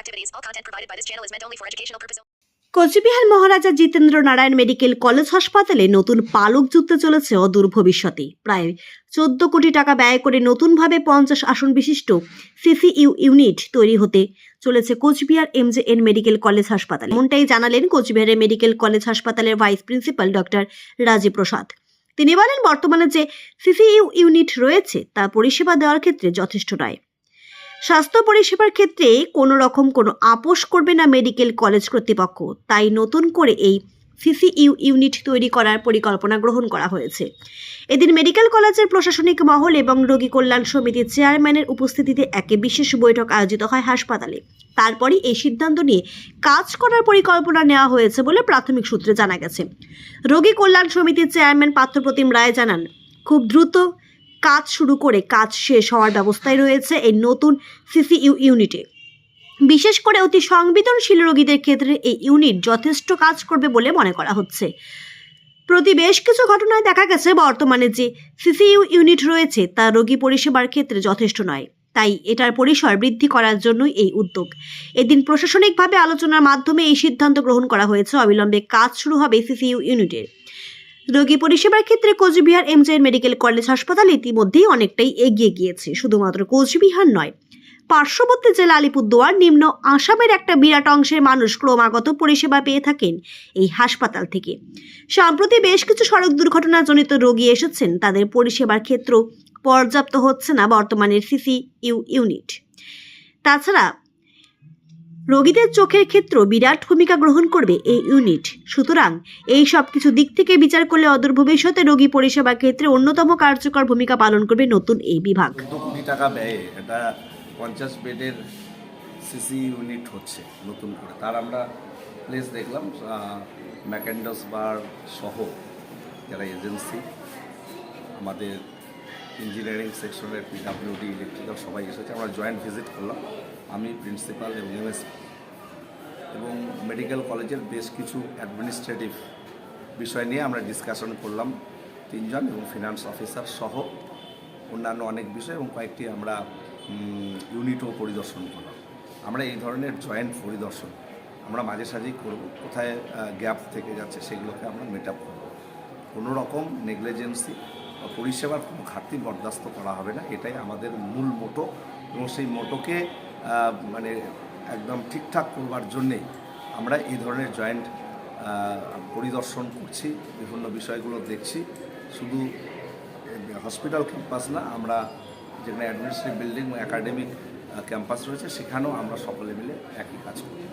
activities. All content provided by this channel is meant only for educational purposes. Coochbehar Maharaja Jitendra Narayan medical college হাসপাতালে নতুন পালক জুটতে চলেছে অদূর ভবিষ্যতে প্রায় চোদ্দ কোটি টাকা ব্যয় করে নতুনভাবে পঞ্চাশ আসন বিশিষ্ট সিসিইউ ইউনিট তৈরি হতে চলেছে কোচবিহার এমজেএন মেডিকেল কলেজ হাসপাতালে এমনটাই জানালেন কোচবিহারের মেডিকেল কলেজ হাসপাতালের vice principal doctor Rajib Prasad তিনি বলেন, বর্তমানে যে সিসিইউ ইউনিট রয়েছে, তা পরিষেবা দেওয়ার ক্ষেত্রে যথেষ্ট নয় স্বাস্থ্য পরিষেবার ক্ষেত্রে কোনো রকম কোনো আপোষ করবে না মেডিকেল কলেজ কর্তৃপক্ষ। তাই নতুন করে এই সিসিইউ ইউনিট তৈরি করার পরিকল্পনা গ্রহণ করা হয়েছে। এদিন মেডিকেল কলেজের প্রশাসনিক মহল এবং রোগী কল্যাণ সমিতির চেয়ারম্যানের উপস্থিতিতে এক বিশেষ বৈঠক আয়োজিত হয় হাসপাতালে। তারপরই এই সিদ্ধান্ত নিয়ে কাজ করার পরিকল্পনা নেওয়া হয়েছে বলে প্রাথমিক সূত্রে জানা গেছে। রোগী কল্যাণ সমিতির চেয়ারম্যান পাত্রপ্রতিম রায় জানান, খুব দ্রুত কাজ শুরু করে কাজ শেষ হওয়ার ব্যবস্থায় রয়েছে এই নতুন সিসিইউ ইউনিটে। বিশেষ করে অতি সংবেদনশীল রোগীদের ক্ষেত্রে এই ইউনিট যথেষ্ট কাজ করবে বলে মনে করা হচ্ছে। প্রতি বেশ কিছু ঘটনায় দেখা গেছে বর্তমানে যে সিসিইউ ইউনিট রয়েছে তা রোগী পরিষেবার ক্ষেত্রে যথেষ্ট নয়। তাই এটার পরিসর বৃদ্ধি করার জন্যই এই উদ্যোগ। এদিন প্রশাসনিকভাবে আলোচনার মাধ্যমে এই সিদ্ধান্ত গ্রহণ করা হয়েছে। অবিলম্বে কাজ শুরু হবে সিসিইউ ইউনিটের। রোগী পরিষেবার ক্ষেত্রে কোচবিহার এমজেএন মেডিকেল কলেজ হাসপাতাল ইতিমধ্যেই অনেকটাই এগিয়ে গিয়েছে, শুধুমাত্র কোচবিহার নয়। পার্শ্ববর্তী জেলা আলিপুরদুয়ার নিম্ন আসামের একটা বিরাট অংশের মানুষ ক্রমাগত পরিষেবা পেয়ে থাকেন এই হাসপাতাল থেকে। সম্প্রতি বেশ কিছু সড়ক দুর্ঘটনাজনিত রোগী এসেছেন, তাদের পরিষেবার ক্ষেত্র পর্যাপ্ত হচ্ছে না বর্তমানের সিসি ইউ ইউনিট। তাছাড়া রোগীদের চোখের ক্ষেত্র বিরাট ভূমিকা গ্রহণ করবে এই ইউনিট। সুতরাং এই সব কিছু দিক থেকে বিচার করলে অদূর ভবিষ্যতে রোগী পরিষেবা ক্ষেত্রে অন্যতম কার্যকর ভূমিকা পালন করবে নতুন এই বিভাগ। টাকা ব্যয়ে? এটা পঞ্চাশ বেডের সিসি ইউনিট হচ্ছে নতুন করে। তার আমরা প্লেস দেখলাম ম্যাকেন্ডাস বার সহ যারা এজেন্সি আমাদের ইঞ্জিনিয়ারিং সেকশনের পিডাব্লিউডি ইলেকট্রিক্যাল সবাই এসেছে। আমরা জয়েন্ট ভিজিট করলাম। আমি প্রিন্সিপাল এবং এমএস এবং মেডিকেল কলেজের বেশ কিছু অ্যাডমিনিস্ট্রেটিভ বিষয় নিয়ে আমরা ডিসকাশন করলাম তিনজন এবং ফিনান্স অফিসার সহ অন্যান্য অনেক বিষয় এবং কয়েকটি আমরা ইউনিটও পরিদর্শন করলাম। আমরা এই ধরনের জয়েন্ট পরিদর্শন আমরা মাঝে সাঝেই করব, কোথায় গ্যাপ থেকে যাচ্ছে সেগুলোকে আমরা মেট আপ করব। কোনো রকম নেগলিজেন্সি বা পরিষেবার কোনো ঘাটতি বরদাস্ত করা হবে না, এটাই আমাদের মূল মোটো এবং সেই মোটোকে মানে একদম ঠিকঠাক করবার জন্যে আমরা এই ধরনের জয়েন্ট পরিদর্শন করছি, বিভিন্ন বিষয়গুলো দেখছি। শুধু হসপিটাল ক্যাম্পাস না, আমরা যেখানে অ্যাডমিনিস্ট্রেটিভ বিল্ডিং একাডেমিক ক্যাম্পাস রয়েছে, সেখানেও আমরা সকলে মিলে একই কাজ করি